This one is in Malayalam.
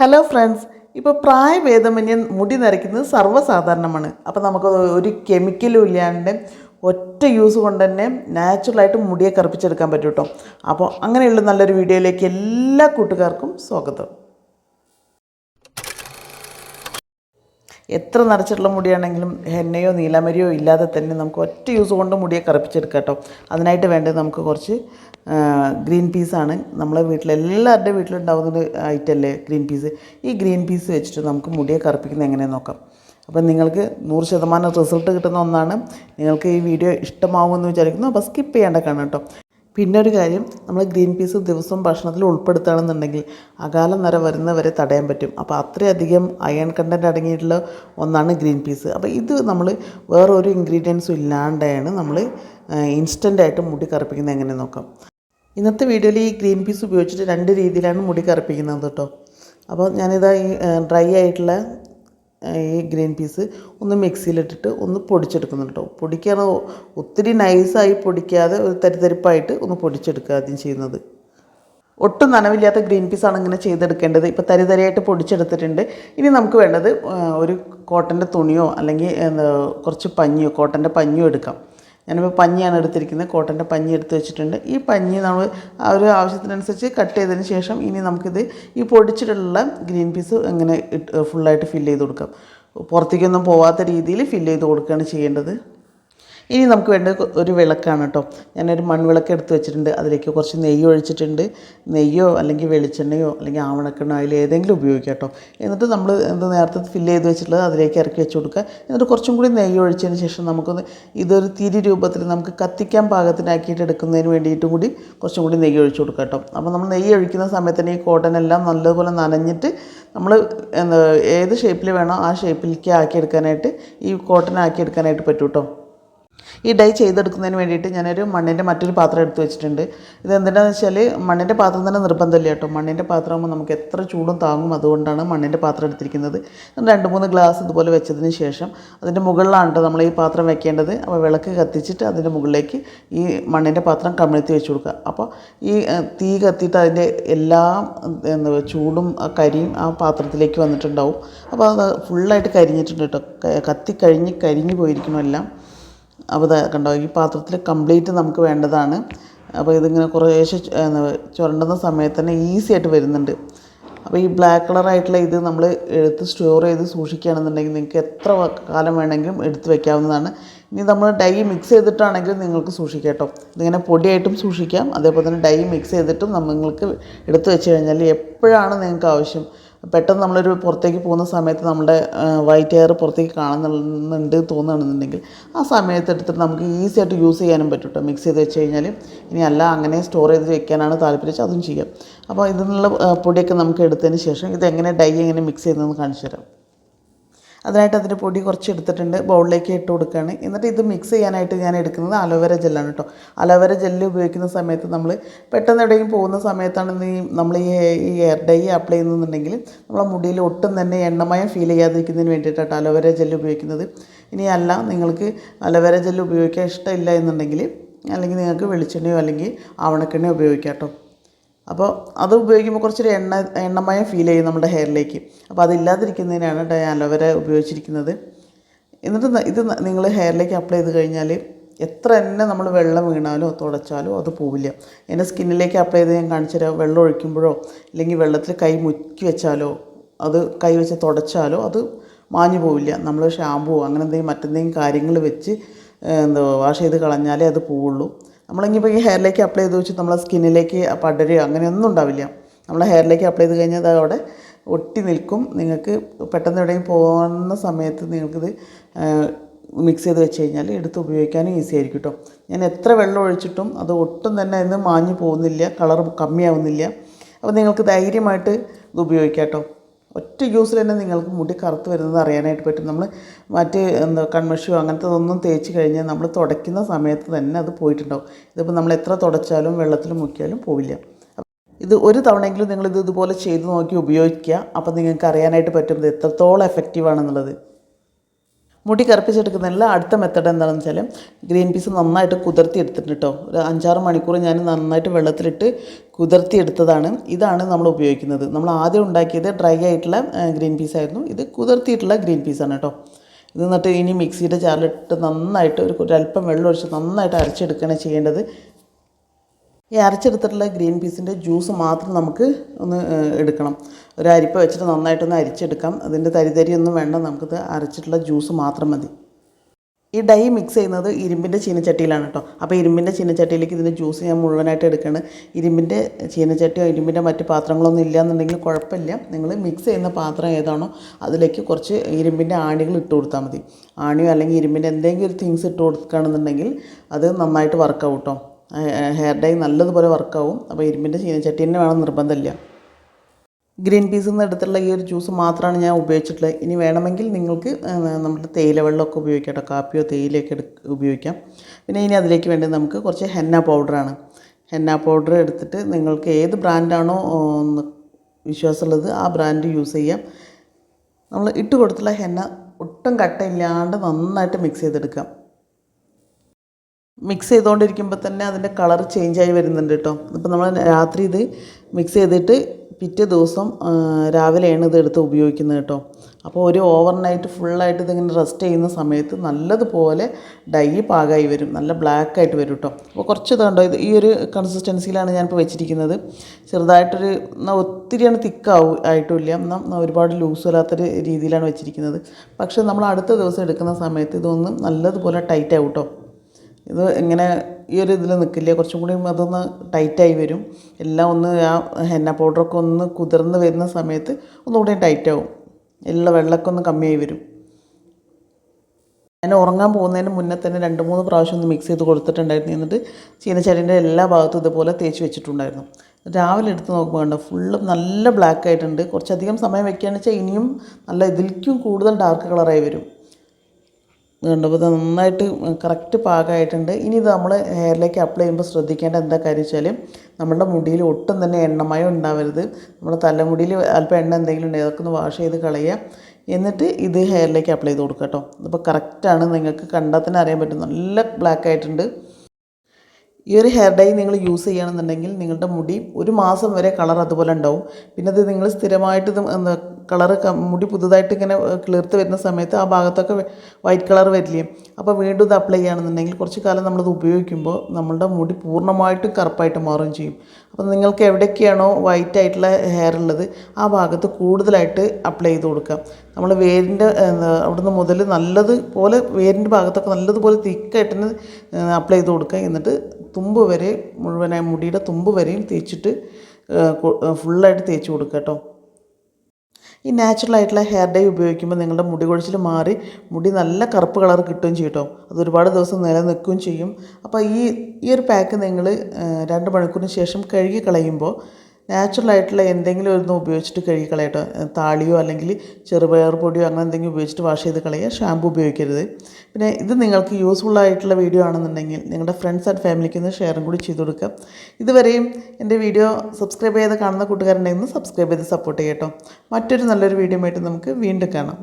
ഹലോ ഫ്രണ്ട്സ് ഇപ്പോൾ പ്രായഭേദമന്യൻ മുടി നരയ്ക്കുന്നത് സർവസാധാരണമാണ്. അപ്പോൾ നമുക്ക് ഒരു കെമിക്കലും ഇല്ലാണ്ട് ഒറ്റ യൂസ് കൊണ്ട് തന്നെ നാച്ചുറലായിട്ട് മുടിയെ കറുപ്പിച്ചെടുക്കാൻ പറ്റും കേട്ടോ അപ്പോൾ അങ്ങനെയുള്ള നല്ലൊരു വീഡിയോയിലേക്ക് എല്ലാ കൂട്ടുകാർക്കും സ്വാഗതം. എത്ര നരച്ചിട്ടുള്ള മുടിയാണെങ്കിലും ഹെന്നയോ നീലമരിയോ ഇല്ലാതെ തന്നെ നമുക്ക് ഒറ്റ യൂസ് കൊണ്ട് മുടിയെ കറുപ്പിച്ചെടുക്കാം കേട്ടോ. അതിനായിട്ട് വേണ്ടത് നമുക്ക് കുറച്ച് ഗ്രീൻ പീസാണ് നമ്മളെ വീട്ടിൽ എല്ലാവരുടെ വീട്ടിലുണ്ടാകുന്നൊരു ഐറ്റം അല്ലേ ഗ്രീൻ പീസ് ഈ ഗ്രീൻ പീസ് വെച്ചിട്ട് നമുക്ക് മുടിയെ കറുപ്പിക്കുന്നത് എങ്ങനെയെന്ന് നോക്കാം. അപ്പം നിങ്ങൾക്ക് നൂറ് ശതമാനം റിസൾട്ട് കിട്ടുന്ന ഒന്നാണ്. നിങ്ങൾക്ക് ഈ വീഡിയോ ഇഷ്ടമാവുമെന്ന് വിചാരിക്കുന്നു. അപ്പോൾ സ്കിപ്പ് ചെയ്യേണ്ട കാണാം കേട്ടോ. പിന്നെ ഒരു കാര്യം നമ്മൾ ഗ്രീൻ പീസ് ദിവസവും ഭക്ഷണത്തിൽ ഉൾപ്പെടുത്തുകയാണെന്നുണ്ടെങ്കിൽ അകാലം നര വരുന്നവരെ തടയാൻ പറ്റും. അപ്പോൾ അത്രയധികം അയൺ കണ്ടന്റ് അടങ്ങിയിട്ടുള്ള ഒന്നാണ് ഗ്രീൻ പീസ് അപ്പോൾ ഇത് നമ്മൾ വേറൊരു ഇൻഗ്രീഡിയൻസും ഇല്ലാണ്ടാണ് നമ്മൾ ഇൻസ്റ്റന്റായിട്ട് മുടി കറുപ്പിക്കുന്നത് എങ്ങനെ നോക്കാം. ഇന്നത്തെ വീഡിയോയിൽ ഈ ഗ്രീൻ പീസ് ഉപയോഗിച്ചിട്ട് രണ്ട് രീതിയിലാണ് മുടി കറുപ്പിക്കുന്നത് കേട്ടോ. അപ്പോൾ ഞാനിതാ ഈ ഡ്രൈ ആയിട്ടുള്ള ഈ ഗ്രീൻ പീസ് ഒന്ന് മിക്സിയിലിട്ടിട്ട് ഒന്ന് പൊടിച്ചെടുക്കുന്നുണ്ട് കേട്ടോ. പൊടിക്കാതെ ഒത്തിരി നൈസായി പൊടിക്കാതെ ഒരു തരിതരിപ്പായിട്ട് ഒന്ന് പൊടിച്ചെടുക്കുക ആദ്യം ചെയ്യുന്നത്. ഒട്ടും നനവില്ലാത്ത ഗ്രീൻ പീസാണ് ഇങ്ങനെ ചെയ്തെടുക്കേണ്ടത്. ഇപ്പോൾ തരിതരിയായിട്ട് പൊടിച്ചെടുത്തിട്ടുണ്ട്. ഇനി നമുക്ക് വേണ്ടത് ഒരു കോട്ടന്റെ തുണിയോ അല്ലെങ്കിൽ കുറച്ച് പഞ്ഞിയോ കോട്ടന്റെ പഞ്ഞിയോ എടുക്കാം. ഞാനിപ്പോൾ പഞ്ഞിയാണ് എടുത്തിരിക്കുന്നത്. കോട്ടന്റെ പഞ്ഞി എടുത്ത് വെച്ചിട്ടുണ്ട്. ഈ പഞ്ഞി നമ്മൾ ആ ഒരു ആവശ്യത്തിനനുസരിച്ച് കട്ട് ചെയ്തതിന് ശേഷം ഇനി നമുക്കിത് ഈ പൊടിച്ചിട്ടുള്ള ഗ്രീൻ പീസ് എങ്ങനെ ഫുള്ളായിട്ട് ഫില്ല് ചെയ്ത് കൊടുക്കാം. പുറത്തേക്കൊന്നും പോവാത്ത രീതിയിൽ ഫില്ല് ചെയ്ത് കൊടുക്കുകയാണ് ചെയ്യേണ്ടത്. ഇനി നമുക്ക് വേണ്ട ഒരു വിളക്കാണ് കേട്ടോ. ഞാനൊരു മൺവിളക്ക് എടുത്ത് വെച്ചിട്ടുണ്ട്. അതിലേക്ക് കുറച്ച് നെയ്യ് ഒഴിച്ചിട്ടുണ്ട്. നെയ്യോ അല്ലെങ്കിൽ വെളിച്ചെണ്ണയോ അല്ലെങ്കിൽ ആവണക്കെണ്ണോ അതിൽ ഏതെങ്കിലും ഉപയോഗിക്കാം കേട്ടോ. എന്നിട്ട് നമ്മൾ എന്ത് നേരത്തെ ഫില്ല് ചെയ്ത് വെച്ചിട്ടുള്ളത് അതിലേക്ക് ഇറക്കി വെച്ച് കൊടുക്കുക. എന്നിട്ട് കുറച്ചും കൂടി നെയ്യ് ഒഴിച്ചതിന് ശേഷം നമുക്കൊന്ന് ഇതൊരു തിരി രൂപത്തിൽ നമുക്ക് കത്തിക്കാൻ പാകത്തിനാക്കിയിട്ട് എടുക്കുന്നതിന് വേണ്ടിയിട്ടും കൂടി കുറച്ചും കൂടി നെയ്യ് ഒഴിച്ച് കൊടുക്കുക കേട്ടോ. അപ്പോൾ നമ്മൾ നെയ്യ് ഒഴിക്കുന്ന സമയത്ത് തന്നെ ഈ കോട്ടനെല്ലാം നല്ലതുപോലെ നനഞ്ഞിട്ട് നമ്മൾ എന്താ ഏത് ഷേപ്പിൽ വേണോ ആ ഷേപ്പിലേക്ക് ആക്കിയെടുക്കാനായിട്ട് ഈ കോട്ടൺ ആക്കിയെടുക്കാനായിട്ട് പറ്റും കേട്ടോ. ഈ ഡൈ ചെയ്തെടുക്കുന്നതിന് വേണ്ടിയിട്ട് ഞാനൊരു മണ്ണിന്റെ മറ്റൊരു പാത്രം എടുത്ത് വെച്ചിട്ടുണ്ട്. ഇത് എന്തിനാണെന്ന് വെച്ചാൽ മണ്ണിന്റെ പാത്രം തന്നെ നിർബന്ധമില്ല കേട്ടോ. മണ്ണിന്റെ പാത്രമാകുമ്പോൾ നമുക്ക് എത്ര ചൂടും താങ്ങും അതുകൊണ്ടാണ് മണ്ണിന്റെ പാത്രം എടുത്തിരിക്കുന്നത്. രണ്ട് മൂന്ന് ഗ്ലാസ് ഇതുപോലെ വെച്ചതിന് ശേഷം അതിന്റെ മുകളിലാണ് നമ്മൾ ഈ പാത്രം വെക്കേണ്ടത്. അപ്പോൾ വിളക്ക് കത്തിച്ചിട്ട് അതിന്റെ മുകളിലേക്ക് ഈ മണ്ണിന്റെ പാത്രം കമിഴ്ത്തി വെച്ച് കൊടുക്കുക. അപ്പോൾ ഈ തീ കത്തിയിട്ട് അതിന്റെ എല്ലാ എന്താ ചൂടും കരിയും ആ പാത്രത്തിലേക്ക് വന്നിട്ടുണ്ടാവും. അപ്പോൾ അത് ഫുള്ളായിട്ട് കരിഞ്ഞിട്ടുണ്ട് കേട്ടോ. കത്തി കഴിഞ്ഞ് കരിഞ്ഞു പോയിരിക്കണം എല്ലാം. അപ്പോൾ ഇത് കണ്ടോ? ഈ പാത്രത്തിൽ കംപ്ലീറ്റ് നമുക്ക് വേണ്ടതാണ്. അപ്പോൾ ഇതിങ്ങനെ കുറേശ്ശെ ചുരണ്ടുന്ന സമയത്ത് തന്നെ ഈസി ആയിട്ട് വരുന്നുണ്ട്. അപ്പോൾ ഈ ബ്ലാക്ക് കളറായിട്ടുള്ള ഇത് നമ്മൾ എടുത്ത് സ്റ്റോർ ചെയ്ത് സൂക്ഷിക്കുകയാണെന്നുണ്ടെങ്കിൽ നിങ്ങൾക്ക് എത്ര കാലം വേണമെങ്കിലും എടുത്ത് വെക്കാവുന്നതാണ്. ഇനി നമ്മൾ ഡൈ മിക്സ് ചെയ്തിട്ടാണെങ്കിലും നിങ്ങൾക്ക് സൂക്ഷിക്കാം കേട്ടോ. ഇതിങ്ങനെ പൊടിയായിട്ടും സൂക്ഷിക്കാം. അതേപോലെ തന്നെ ഡൈ മിക്സ് ചെയ്തിട്ടും നമ്മൾ നിങ്ങൾക്ക് എടുത്ത് വെച്ച് കഴിഞ്ഞാൽ എപ്പോഴാണ് നിങ്ങൾക്ക് ആവശ്യം? പെട്ടെന്ന് നമ്മളൊരു പുറത്തേക്ക് പോകുന്ന സമയത്ത് നമ്മുടെ വൈറ്റ് ഹെയർ പുറത്തേക്ക് കാണുന്നുണ്ട് തോന്നുകയാണെന്നുണ്ടെങ്കിൽ ആ സമയത്ത് എടുത്തിട്ട് നമുക്ക് ഈസി ആയിട്ട് യൂസ് ചെയ്യാനും പറ്റും കേട്ടോ മിക്സ് ചെയ്ത് വെച്ച് കഴിഞ്ഞാൽ ഇനി അല്ല അങ്ങനെ സ്റ്റോർ ചെയ്ത് വെക്കാനാണ് താല്പര്യം അതും ചെയ്യാം. അപ്പോൾ ഇതിനുള്ള പൊടിയൊക്കെ നമുക്ക് എടുത്തതിന് ശേഷം ഇതെങ്ങനെ ഡൈ എങ്ങനെ മിക്സ് ചെയ്യുന്നതെന്ന് കാണിച്ചു തരാം. അതിനായിട്ട് അതിന്റെ പൊടി കുറച്ച് എടുത്തിട്ടുണ്ട് ബൗളിലേക്ക് ഇട്ട് കൊടുക്കുകയാണ്. എന്നിട്ട് ഇത് മിക്സ് ചെയ്യാനായിട്ട് ഞാൻ എടുക്കുന്നത് അലോവേര ജെല്ലാണ് കേട്ടോ അലോവേര ജെല്ല് ഉപയോഗിക്കുന്ന സമയത്ത് നമ്മൾ പെട്ടെന്ന് എവിടെയെങ്കിലും പോകുന്ന സമയത്താണ് ഈ നമ്മൾ ഈ ഈ ഹെയർ ഡൈ അപ്ലൈ ചെയ്യുന്നുണ്ടെങ്കിൽ നമ്മളെ മുടിയിൽ ഒട്ടും തന്നെ എണ്ണമയം ഫീൽ ചെയ്യാതിരിക്കുന്നതിന് വേണ്ടിയിട്ടാണ് അലോവേര ജെല്ല് ഉപയോഗിക്കുന്നത്. ഇനി അല്ല നിങ്ങൾക്ക് അലോവേര ജെല്ല് ഉപയോഗിക്കാൻ ഇഷ്ടമില്ല എന്നുണ്ടെങ്കിൽ അല്ലെങ്കിൽ നിങ്ങൾക്ക് വെളിച്ചെണ്ണയോ അല്ലെങ്കിൽ ആവണക്കെണ്ണയോ ഉപയോഗിക്കാം കേട്ടോ അപ്പോൾ അത് ഉപയോഗിക്കുമ്പോൾ കുറച്ചൊരു എണ്ണ എണ്ണമയം ഫീൽ ചെയ്യും നമ്മുടെ ഹെയറിലേക്ക് അപ്പോൾ അതില്ലാതിരിക്കുന്നതിനാണ് ഡൈ അലോവേര ഉപയോഗിച്ചിരിക്കുന്നത്. എന്നിട്ട് ഇത് നിങ്ങൾ ഹെയറിലേക്ക് അപ്ലൈ ചെയ്ത് കഴിഞ്ഞാൽ എത്ര തന്നെ നമ്മൾ വെള്ളം വീണാലോ തുടച്ചാലോ അത് പോവില്ല. എന്റെ സ്കിന്നിലേക്ക് അപ്ലൈ ചെയ്ത് ഞാൻ കാണിച്ചു തരാം. വെള്ളം ഒഴിക്കുമ്പോഴോ അല്ലെങ്കിൽ വെള്ളത്തിൽ കൈ മുക്കി വെച്ചാലോ അത് കൈ വെച്ച് തുടച്ചാലോ അത് മാഞ്ഞു പോവില്ല. നമ്മൾ ഷാമ്പുവോ അങ്ങനെ എന്തെങ്കിലും മറ്റെന്തെങ്കിലും കാര്യങ്ങൾ വെച്ച് എന്താ വാഷ് ചെയ്ത് കളഞ്ഞാലേ അത് പോവുള്ളൂ. നമ്മളിപ്പോൾ ഈ ഹെയറിലേക്ക് അപ്ലൈ ചെയ്ത് വെച്ച് നമ്മളെ സ്കിന്നിലേക്ക് പടരുകയോ അങ്ങനെയൊന്നും ഉണ്ടാവില്ല. നമ്മളെ ഹെയറിലേക്ക് അപ്ലൈ ചെയ്ത് കഴിഞ്ഞാൽ അത് അവിടെ ഒട്ടി നിൽക്കും. നിങ്ങൾക്ക് പെട്ടെന്ന് എവിടെയും പോകുന്ന സമയത്ത് നിങ്ങൾക്കിത് മിക്സ് ചെയ്ത് വെച്ച് കഴിഞ്ഞാൽ എടുത്ത് ഉപയോഗിക്കാനും ഈസി ആയിരിക്കും കേട്ടോ ഞാൻ എത്ര വെള്ളം ഒഴിച്ചിട്ടും അത് ഒട്ടും തന്നെ ഇന്ന് മാഞ്ഞു പോകുന്നില്ല കളർ കമ്മിയാവുന്നില്ല. അപ്പോൾ നിങ്ങൾക്ക് ധൈര്യമായിട്ട് ഇത് ഉപയോഗിക്കാം കേട്ടോ ഒറ്റ യൂസിൽ തന്നെ നിങ്ങൾക്ക് മുടി കറുത്ത് വരുന്നത് അറിയാനായിട്ട് പറ്റും. നമ്മൾ മറ്റ് എന്താ കൺമഷിയോ അങ്ങനത്തെ ഒന്നും തേച്ച് കഴിഞ്ഞാൽ നമ്മൾ തുടയ്ക്കുന്ന സമയത്ത് തന്നെ അത് പോയിട്ടുണ്ടാവും. ഇതിപ്പോൾ നമ്മൾ എത്ര തുടച്ചാലും വെള്ളത്തിൽ മുക്കിയാലും പോവില്ല. ഇത് ഒരു തവണയെങ്കിലും നിങ്ങൾ ഇത് ഇതുപോലെ ചെയ്ത് നോക്കി ഉപയോഗിക്കുക. അപ്പോൾ നിങ്ങൾക്ക് അറിയാനായിട്ട് പറ്റും ഇത് എത്രത്തോളം എഫക്റ്റീവ് ആണെന്നുള്ളത്. മുടി കറുപ്പിച്ചെടുക്കുന്നതിനുള്ള അടുത്ത മെത്തഡ് എന്താണെന്ന് വെച്ചാൽ ഗ്രീൻ പീസ് നന്നായിട്ട് കുതിർത്തി എടുത്തിട്ടുണ്ട് കേട്ടോ ഒരു അഞ്ചാറ് മണിക്കൂർ ഞാൻ നന്നായിട്ട് വെള്ളത്തിലിട്ട് കുതിർത്തി എടുത്തതാണ് ഇതാണ് നമ്മൾ ഉപയോഗിക്കുന്നത്. നമ്മൾ ആദ്യം ഉണ്ടാക്കിയത് ഡ്രൈ ആയിട്ടുള്ള ഗ്രീൻ പീസ് ആയിരുന്നു. ഇത് കുതിർത്തിയിട്ടുള്ള ഗ്രീൻ പീസാണ് കേട്ടോ ഇത് എന്നിട്ട് ഇനി മിക്സിയുടെ ജാറിലിട്ട് നന്നായിട്ട് ഒരു ഒരല്പം വെള്ളം ഒഴിച്ച് നന്നായിട്ട് അരച്ചെടുക്കുകയാണ് ചെയ്യേണ്ടത്. ഈ അരച്ചെടുത്തിട്ടുള്ള ഗ്രീൻ പീസിന്റെ ജ്യൂസ് മാത്രം നമുക്ക് ഒന്ന് എടുക്കണം. ഒരു അരിപ്പ വെച്ചിട്ട് നന്നായിട്ടൊന്ന് അരിച്ചെടുക്കാം. അതിന്റെ തരിതരിയൊന്നും വേണ്ട. നമുക്കിത് അരച്ചിട്ടുള്ള ജ്യൂസ് മാത്രം മതി. ഈ ഡൈ മിക്സ് ചെയ്യുന്നത് ഇരുമ്പിന്റെ ചീനച്ചട്ടിയിലാണ് കേട്ടോ. അപ്പോൾ ഇരുമ്പിന്റെ ചീനച്ചട്ടിയിലേക്ക് ഇതിന്റെ ജ്യൂസ് ഞാൻ മുഴുവനായിട്ട് എടുക്കുകയാണ്. ഇരുമ്പിന്റെ ചീനച്ചട്ടിയോ ഇരുമ്പിന്റെ മറ്റ് പാത്രങ്ങളൊന്നും ഇല്ല കുഴപ്പമില്ല. നിങ്ങൾ മിക്സ് ചെയ്യുന്ന പാത്രം ഏതാണോ അതിലേക്ക് കുറച്ച് ഇരുമ്പിന്റെ ആണികൾ ഇട്ട് കൊടുത്താൽ മതി. ആണിയോ അല്ലെങ്കിൽ ഇരുമ്പിന്റെ എന്തെങ്കിലും ഒരു തിങ്സ് ഇട്ട് കൊടുക്കുകയാണെന്നുണ്ടെങ്കിൽ അത് നന്നായിട്ട് വർക്കൗട്ടോ കേട്ടോ. ഹെയർ ഡൈ നല്ലതുപോലെ വർക്കാവും അപ്പോൾ ഇരുമ്പിന്റെ ചീനച്ചട്ടി തന്നെ വേണം നിർബന്ധമില്ല. ഗ്രീൻ പീസിൽ നിന്ന് എടുത്തുള്ള ഈ ഒരു ജ്യൂസ് മാത്രമാണ് ഞാൻ ഉപയോഗിച്ചിട്ടുള്ളത്. ഇനി വേണമെങ്കിൽ നിങ്ങൾക്ക് നമ്മുടെ തേയില വെള്ളമൊക്കെ ഉപയോഗിക്കാം കേട്ടോ കാപ്പിയോ തേയിലയൊക്കെ ഉപയോഗിക്കാം. പിന്നെ ഇനി അതിലേക്ക് വേണ്ടി നമുക്ക് കുറച്ച് ഹെന്ന പൗഡറാണ് ഹെന്ന പൗഡർ എടുത്തിട്ട് നിങ്ങൾക്ക് ഏത് ബ്രാൻഡാണോ വിശ്വാസമുള്ളത് ആ ബ്രാൻഡ് യൂസ് ചെയ്യാം. നമ്മൾ ഇട്ട് കൊടുത്തുള്ള ഹെന്ന ഒട്ടും കട്ടയില്ലാണ്ട് നന്നായിട്ട് മിക്സ് ചെയ്തെടുക്കാം. മിക്സ് ചെയ്തുകൊണ്ടിരിക്കുമ്പോൾ തന്നെ അതിന്റെ കളർ ചേഞ്ചായി വരുന്നുണ്ട് കേട്ടോ അപ്പോൾ നമ്മൾ രാത്രി ഇത് മിക്സ് ചെയ്തിട്ട് പിറ്റേ ദിവസം രാവിലെയാണ് ഇത് എടുത്ത് ഉപയോഗിക്കുന്നത് കേട്ടോ അപ്പോൾ ഒരു ഓവർ നൈറ്റ് ഫുള്ളായിട്ട് ഇതിങ്ങനെ റെസ്റ്റ് ചെയ്യുന്ന സമയത്ത് നല്ലതുപോലെ ഡൈ പാകമായി വരും. നല്ല ബ്ലാക്ക് ആയിട്ട് വരും കേട്ടോ അപ്പോൾ കുറച്ച് ഇതുണ്ടോ ഇത് ഈ ഒരു കൺസിസ്റ്റൻസിയിലാണ് ഞാനിപ്പോൾ വെച്ചിരിക്കുന്നത്. ചെറുതായിട്ടൊരു എന്നാൽ ഒത്തിരിയാണ് തിക്കാവും ആയിട്ടുമില്ല എന്നാൽ ഒരുപാട് ലൂസ് വരാത്തൊരു രീതിയിലാണ് വെച്ചിരിക്കുന്നത്. പക്ഷേ നമ്മൾ അടുത്ത ദിവസം എടുക്കുന്ന സമയത്ത് ഇതൊന്നും നല്ലതുപോലെ ടൈറ്റ് ആവും കേട്ടോ ഇത് ഇങ്ങനെ ഈ ഒരു ഇതിൽ നിൽക്കില്ല കുറച്ചും കൂടി അതൊന്ന് ടൈറ്റായി വരും. എല്ലാം ഒന്ന് ആ ഹെന്ന പൗഡറൊക്കെ ഒന്ന് കുതിർന്ന് വരുന്ന സമയത്ത് ഒന്നുകൂടി ടൈറ്റാവും. എല്ലാ വെള്ളമൊക്കെ ഒന്ന് കമ്മിയായി വരും. ഞാൻ ഉറങ്ങാൻ പോകുന്നതിന് മുന്നേ തന്നെ രണ്ട് മൂന്ന് പ്രാവശ്യം ഒന്ന് മിക്സ് ചെയ്ത് കൊടുത്തിട്ടുണ്ടായിരുന്നു. എന്നിട്ട് ചീനച്ചട്ടിന്റെ എല്ലാ ഭാഗത്തും ഇതുപോലെ തേച്ച് വെച്ചിട്ടുണ്ടായിരുന്നു. രാവിലെ എടുത്ത് നോക്കുമ്പോൾ കണ്ടോ ഫുള്ള് നല്ല ബ്ലാക്ക് ആയിട്ടുണ്ട്. കുറച്ചധികം സമയം വെക്കുകയാണെന്ന് വെച്ചാൽ ഇനിയും നല്ല ഇതിലേക്കും കൂടുതൽ ഡാർക്ക് കളറായി വരും. കണ്ടപ്പോൾ ഇത് നന്നായിട്ട് കറക്റ്റ് പാകമായിട്ടുണ്ട്. ഇനി ഇത് നമ്മൾ ഹെയറിലേക്ക് അപ്ലൈ ചെയ്യുമ്പോൾ ശ്രദ്ധിക്കേണ്ട എന്താ കാര്യം വെച്ചാൽ നമ്മുടെ മുടിയിൽ ഒട്ടും തന്നെ എണ്ണമയം ഉണ്ടാവരുത്. നമ്മുടെ തലമുടിയിൽ അല്പം എണ്ണ എന്തെങ്കിലും ഉണ്ടെങ്കിൽ അതൊക്കെ ഒന്ന് വാഷ് ചെയ്ത് കളയുക. എന്നിട്ട് ഇത് ഹെയറിലേക്ക് അപ്ലൈ ചെയ്ത് കൊടുക്കുക കേട്ടോ. ഇതിപ്പോൾ കറക്റ്റാണ് നിങ്ങൾക്ക് കണ്ടാൽ തന്നെ അറിയാൻ പറ്റും. നല്ല ബ്ലാക്ക് ആയിട്ടുണ്ട്. ഈ ഒരു ഹെയർ ഡൈ നിങ്ങൾ യൂസ് ചെയ്യുകയാണെന്നുണ്ടെങ്കിൽ നിങ്ങളുടെ മുടി ഒരു മാസം വരെ കളർ അതുപോലെ ഉണ്ടാവും. പിന്നെ അത് നിങ്ങൾ സ്ഥിരമായിട്ട് എന്താ കളർ മുടി പുതുതായിട്ട് ഇങ്ങനെ കിളിർത്ത് വരുന്ന സമയത്ത് ആ ഭാഗത്തൊക്കെ വൈറ്റ് കളർ വരില്ലേ? അപ്പോൾ വീണ്ടും ഇത് അപ്ലൈ ചെയ്യുകയാണെന്നുണ്ടെങ്കിൽ കുറച്ച് കാലം നമ്മളത് ഉപയോഗിക്കുമ്പോൾ നമ്മളുടെ മുടി പൂർണമായിട്ടും കറുപ്പായിട്ട് മാറുകയും ചെയ്യും. അപ്പോൾ നിങ്ങൾക്ക് എവിടെയൊക്കെയാണോ വൈറ്റ് ആയിട്ടുള്ള ഹെയർ ഉള്ളത് ആ ഭാഗത്ത് കൂടുതലായിട്ട് അപ്ലൈ ചെയ്ത് കൊടുക്കുക. നമ്മൾ വേരിന്റെ അവിടുന്ന് മുതൽ നല്ലതുപോലെ വേരിന്റെ ഭാഗത്തൊക്കെ നല്ലതുപോലെ തിക്കായിട്ട് തന്നെ അപ്ലൈ ചെയ്ത് കൊടുക്കുക. എന്നിട്ട് തുമ്പ് വരെ മുഴുവനായി മുടിയുടെ തുമ്പ് വരെയും തേച്ചിട്ട് ഫുള്ളായിട്ട് തേച്ച് കൊടുക്കുക കേട്ടോ. ഈ നാച്ചുറൽ ആയിട്ടുള്ള ഹെയർ ഡൈ ഉപയോഗിക്കുമ്പോൾ നിങ്ങളുടെ മുടി കൊഴിച്ചിൽ മാറി മുടി നല്ല കറുപ്പ് കളർ കിട്ടുകയും ചെയ്യും കേട്ടോ. അത് ഒരുപാട് ദിവസം നിലനിൽക്കുകയും ചെയ്യും. അപ്പോൾ ഈ ഈ ഒരു പാക്ക് നിങ്ങൾ രണ്ട് മണിക്കൂറിന് ശേഷം കഴുകി കളയുമ്പോൾ നാച്ചുറൽ ആയിട്ടുള്ള എന്തെങ്കിലും ഒന്ന് ഉപയോഗിച്ചിട്ട് കഴുകി കളയട്ടോ താളിയോ അല്ലെങ്കിൽ ചെറുപയർ പൊടിയോ അങ്ങനെ എന്തെങ്കിലും ഉപയോഗിച്ചിട്ട് വാഷ് ചെയ്ത് കളയുക. ഷാമ്പു ഉപയോഗിക്കരുത്. പിന്നെ ഇത് നിങ്ങൾക്ക് യൂസ്ഫുൾ ആയിട്ടുള്ള വീഡിയോ ആണെന്നുണ്ടെങ്കിൽ നിങ്ങളുടെ ഫ്രണ്ട്സ് ആൻഡ് ഫാമിലിക്ക് ഒന്ന് ഷെയറും കൂടി ചെയ്ത് കൊടുക്കുക. ഇതുവരെയും എന്റെ വീഡിയോ സബ്സ്ക്രൈബ് ചെയ്ത് കാണുന്ന കൂട്ടുകാരുണ്ടെങ്കിൽ സബ്സ്ക്രൈബ് ചെയ്ത് സപ്പോർട്ട് ചെയ്യട്ടോ. മറ്റൊരു നല്ലൊരു വീഡിയോ ആയിട്ട് നമുക്ക് വീണ്ടും കാണാം.